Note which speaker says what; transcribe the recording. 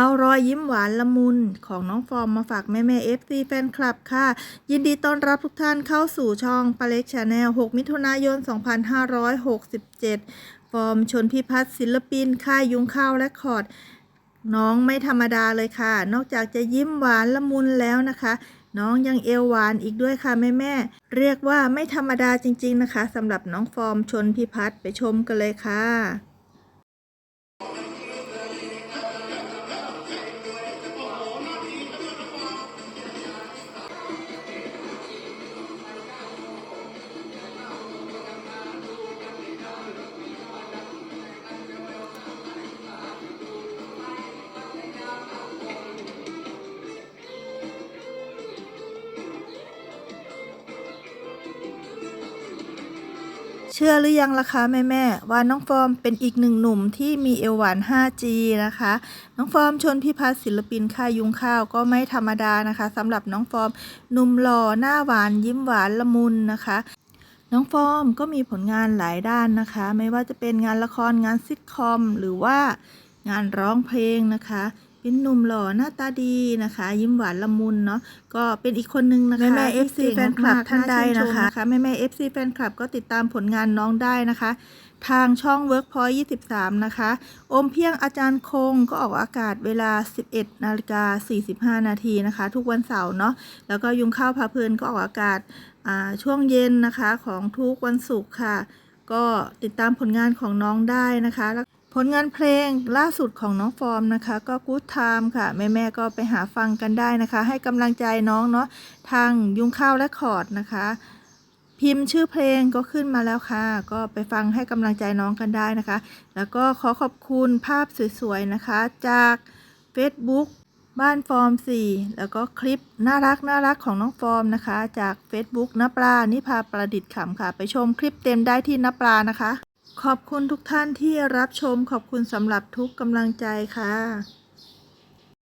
Speaker 1: เอารอยยิ้มหวานละมุนของน้องฟอร์มมาฝากแม่แม่เอฟซีแฟนคลับค่ะ ยินดีต้อนรับทุกท่านเข้าสู่ช่องปาเล็กชาแนล 6 มิถุนายน 2567 ฟอร์มชนพิพัฒน์ศิลปิน ค่ายยุงข้าวและคอร์ด น้องไม่ธรรมดาเลยค่ะ นอกจากจะยิ้มหวานละมุนแล้วนะคะน้องยังเอวหวานอีกด้วยค่ะแม่แม่ๆเรียกว่าไม่ธรรมดาจริง ๆ นะคะสำหรับน้องฟอร์มชนพิพัฒน์ไปชมกันเลยค่ะ ชื่อหรือยังล่ะคะแม่แม่ว่าน้องฟอร์มเป็นอีกหนึ่งหนุ่มที่มีเอวหวาน 5G นะคะ น้องฟอร์มชนพิพัฒน์ศิลปินค่ายยุงข้าวก็ไม่ธรรมดานะคะสำหรับน้องฟอร์มหนุ่มหล่อหน้าหวานยิ้มหวานละมุนนะคะน้องฟอร์มก็มีผลงานหลายด้านนะคะ ไม่ว่าจะเป็นงานละครงานซิทคอม หรือว่างานร้องเพลงนะคะ เป็นหนุ่มหล่อหน้าตาดีนะคะ ยิ้มหวานละมุนเนาะก็เป็นอีกคนนึงนะคะ
Speaker 2: แม่แม่
Speaker 1: ที่
Speaker 2: FC
Speaker 1: ก่ง
Speaker 2: แฟนคลับ
Speaker 1: มกๆ
Speaker 2: ท่านใด
Speaker 1: ชื่
Speaker 2: นะคะ
Speaker 1: ชมแม่แม่ FC แฟนคลับก็ติดตามผลงานน้องได้นะคะ ทางช่อง Workpoint 23 นะคะ อมเพียงอาจารย์คงก็ออกอากาศเวลา 11นาฬิกา45 นาทีนะคะ ทุกวันเสาร์เนาะแล้วก็ยุงข้าวพาเพลินก็ออกอากาศอ่าช่วงเย็นนะคะของทุกวันศุกร์ค่ะ ก็ติดตามผลงานของน้องได้นะคะแล้ว ผลงานเพลงล่าสุดของน้องฟอร์มนะคะ ก็ Good Time ค่ะ แม่ ๆ ก็ไปหาฟังกันได้นะคะ ให้กำลังใจน้องเนาะทางยุงข้าวและคอร์ดนะคะ พิมพ์ชื่อเพลงก็ขึ้นมาแล้วค่ะ ก็ไปฟังให้กำลังใจน้องกันได้นะคะ แล้วก็ขอขอบคุณภาพสวยๆนะคะ จาก Facebook บ้านฟอร์ม 4 แล้วก็คลิปน่ารักน่ารักของน้องฟอร์มนะคะ จาก Facebook นปลานิพาประดิษฐ์ขำค่ะ ไปชมคลิปเต็มได้ที่นปลานะคะ ขอบคุณทุกท่านที่รับชมขอบคุณสำหรับทุกกำลังใจค่ะ